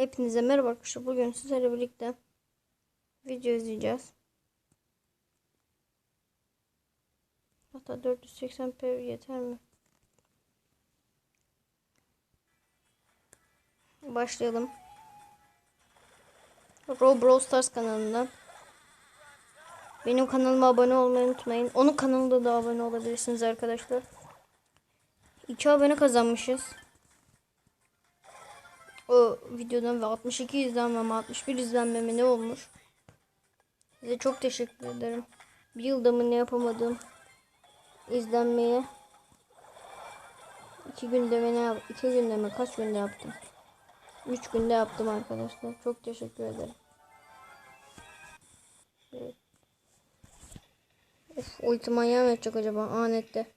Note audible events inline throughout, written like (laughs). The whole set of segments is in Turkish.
Hepinize merhaba arkadaşlar. Bugün sizlerle birlikte video izleyeceğiz. Hatta 480p yeter mi? Başlayalım. Roblox Stars kanalından. Benim kanalıma abone olmayı unutmayın. Onun kanalında da abone olabilirsiniz arkadaşlar. 2 abone kazanmışız. O videodan ve 62 izlenmem 61 izlenmeme ne olmuş? Size çok teşekkür ederim. Bir yılda mı ne yapamadım izlenmeye. iki günde mi ne yap iki günde mi kaç günde yaptım? Üç günde yaptım arkadaşlar. Çok teşekkür ederim. Evet. Of, ulti manyağı mı yapacak acaba? Aa nette.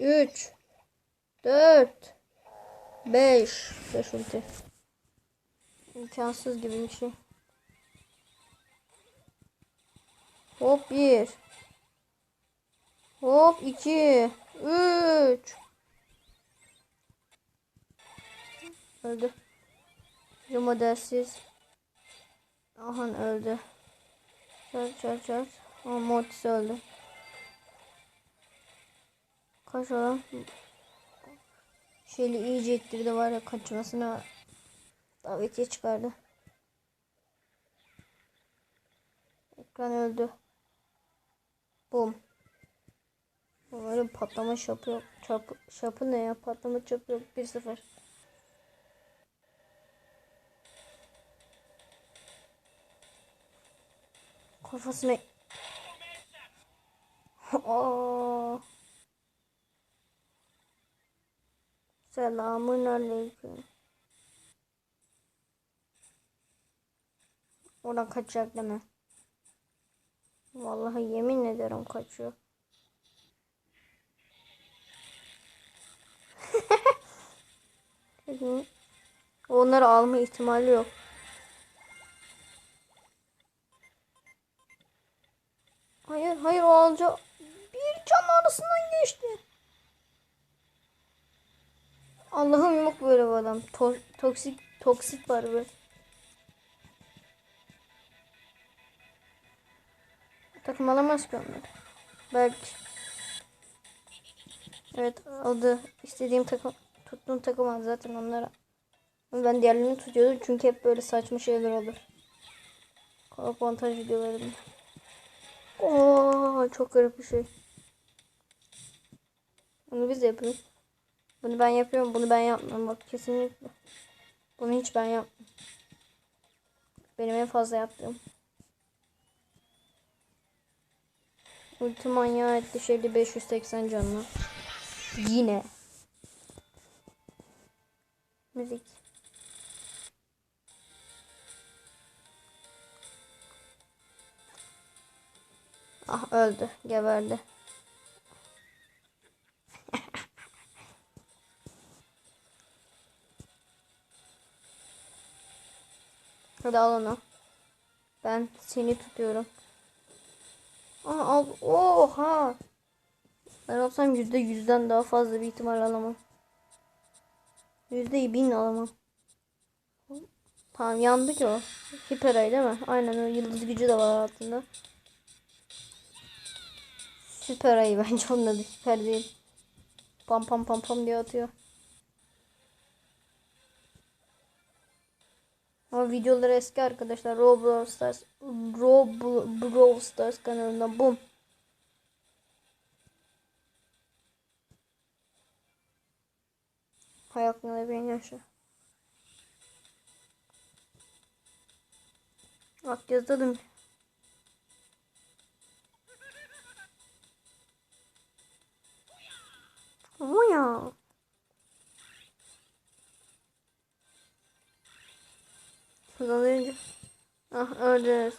3 4 5 5 ulti. İmkansız gibi bir şey. Hop 1 Hop 2 3 Öldü. Bir modelsiz. Aha öldü. Çar çar çar. Ama Mortis öldü. Kaç olan? Şöyle iyice ettirdi var ya kaçmasına davetiye çıkardı. Ekran öldü. Bum. Böyle patlama şapı yok. Çapı, şapı ne ya? Patlama çapı yok. 1-0. Kafasına... (laughs) Aa. Selamun aleyküm. Oradan kaçacak deme. Vallahi yemin ederim kaçıyor. (laughs) Onları alma ihtimali yok. Hayır hayır o alacak. Bir can arasından geçti. Allah'ım yok böyle bir adam. To toksik toksik böyle. Takım alamaz ki onlar. Belki. Evet aldı. İstediğim takım tuttuğum takım aldı zaten onlara. Ben diğerlerini tutuyordum çünkü hep böyle saçma şeyler olur. Montaj videolarında. Oo çok garip bir şey. Bunu biz de yapıyoruz. Bunu ben yapıyorum. Bunu ben yapmıyorum. Bak kesinlikle. Bunu hiç ben yapmıyorum. Benim en fazla yaptığım. Ulti manyağı etti şeydi 580 canlı. Yine. Müzik. Ah öldü. Geberdi. Hadi al onu. Ben seni tutuyorum. Aa, al. Oha. Ben olsam yüzde yüzden daha fazla bir ihtimal alamam. Yüzde bin alamam. Tamam yandı ki o. Hiperay değil mi? Aynen o yıldız gücü de var altında. Süper ayı bence (laughs) onun adı süper değil. Pam pam pam pam diye atıyor. Ama videoları eski arkadaşlar. Roblox Stars Roblox Stars kanalında bum. Hay aklına ben yaşa. Bak yazdım ya. Hızlanınca. Ah öldü.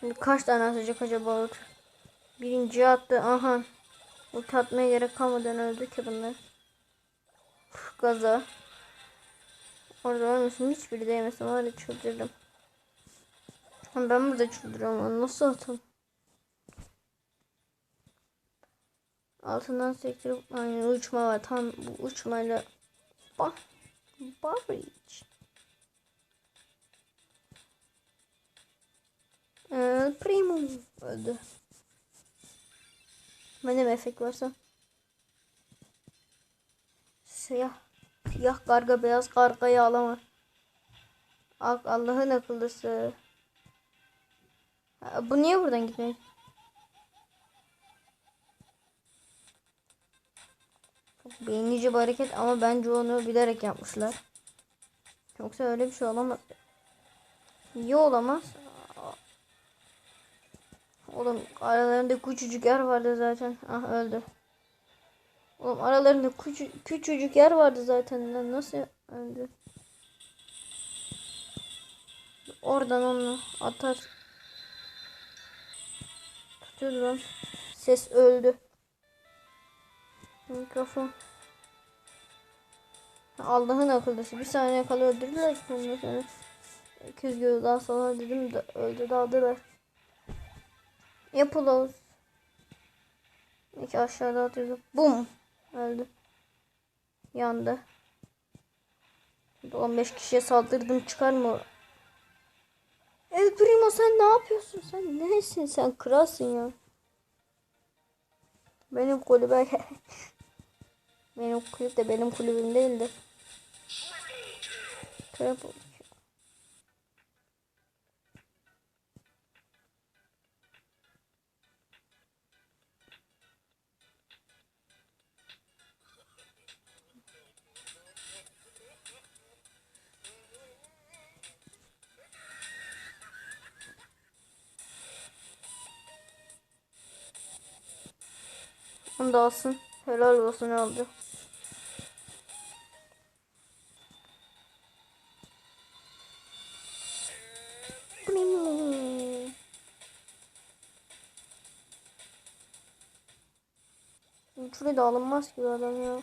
Şimdi kaç tane atacak acaba ulti? Birinci attı. Aha. Ulti atmaya gerek kalmadan öldü ki bunlar. Uf, gaza. Orada ölmesin. Hiçbiri değmesin. Var ya çıldırdım. Ben burada çıldırıyorum. Nasıl atalım? Altından sektirip aynı uçma var. Tam bu uçmayla bak Barrage. El öldü. Benim efekt varsa. Siyah. Siyah karga beyaz kargayı alamaz. Ak Allah'ın akıllısı. Bu niye buradan gitmiyor? Çok beğenici bir hareket ama bence onu bilerek yapmışlar. Yoksa öyle bir şey olamaz. Niye olamaz? Oğlum aralarında küçücük yer vardı zaten. Ah öldü. Oğlum aralarında küçü, küçücük yer vardı zaten. Lan nasıl öldü? Oradan onu atar. Tutuyordu lan. Ses öldü. Mikrofon. Allah'ın akıllısı. Bir saniye kala öldürdüler ki sonra. 200 göz daha sonra dedim de öldü daldılar. Yapılos. İki aşağıda atıyordu. Bum. Öldü. Yandı. 15 kişiye saldırdım çıkar mı? El Primo sen ne yapıyorsun? Sen nesin? Sen kralsın ya. Benim kulübe (laughs) Benim kulüp de benim kulübüm değildi. Triple. Onu da alsın. Helal olsun aldı. Şuraya da alınmaz ki adam ya.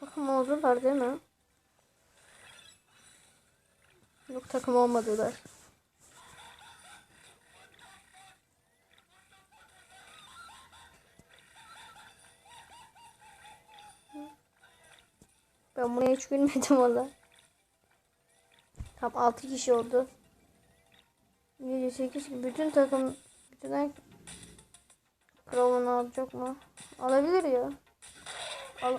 Takım oldular değil mi? Yok takım olmadılar. Ben buna hiç gülmedim (laughs) valla. Tam 6 kişi oldu. 7 8 bütün takım bütün her Kralını alacak mı? Alabilir ya. Al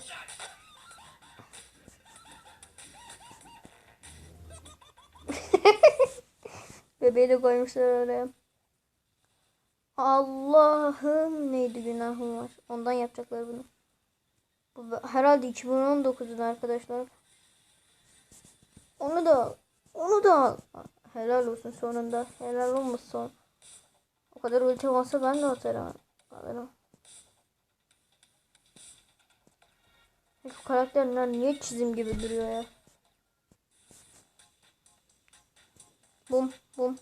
Bebeği de koymuşlar oraya. Allah'ım neydi günahım var. Ondan yapacaklar bunu. Bu herhalde 2019'un arkadaşlar. Onu da onu da helal olsun sonunda. Helal olmasın. O kadar ulti olsa ben de atarım. Alırım. Şu karakterler niye çizim gibi duruyor ya? Bum bum.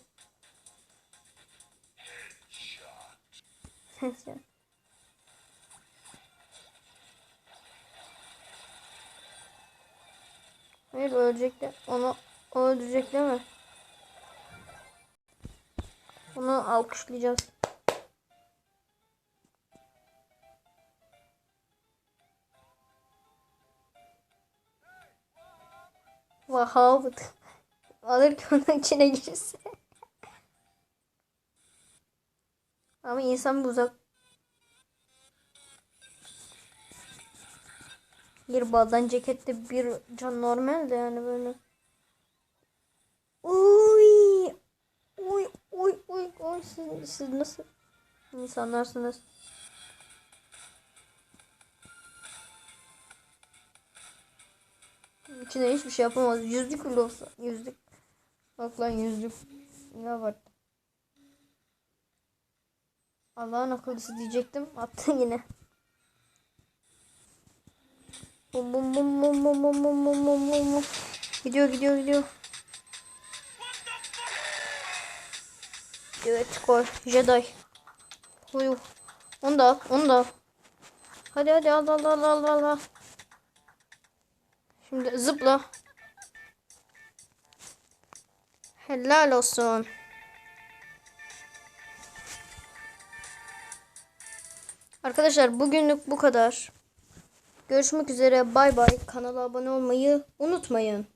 (laughs) Hayır ölecek onu o öldürecek değil mi? Onu alkışlayacağız. Vahav. Alır ki onun içine girse. Ama insan bir uzak. Bir baldan cekette bir can normal de yani böyle. Uy. Uy uy uy uy siz, siz nasıl insanlarsınız? İçine hiçbir şey yapamaz. Yüzlük bile olsa. Yüzlük. Bak lan yüzlük. Ne var? Allah'ın akıllısı diyecektim. Attın yine. Bum bum bum bum bum bum bum bum bum bum bum. Gidiyor gidiyor gidiyor. Evet koy. Jedi. Koy. Onu da al. Onu da al. Hadi hadi al al al al. al. Şimdi zıpla. Helal olsun. Arkadaşlar bugünlük bu kadar. Görüşmek üzere. Bay bay. Kanala abone olmayı unutmayın.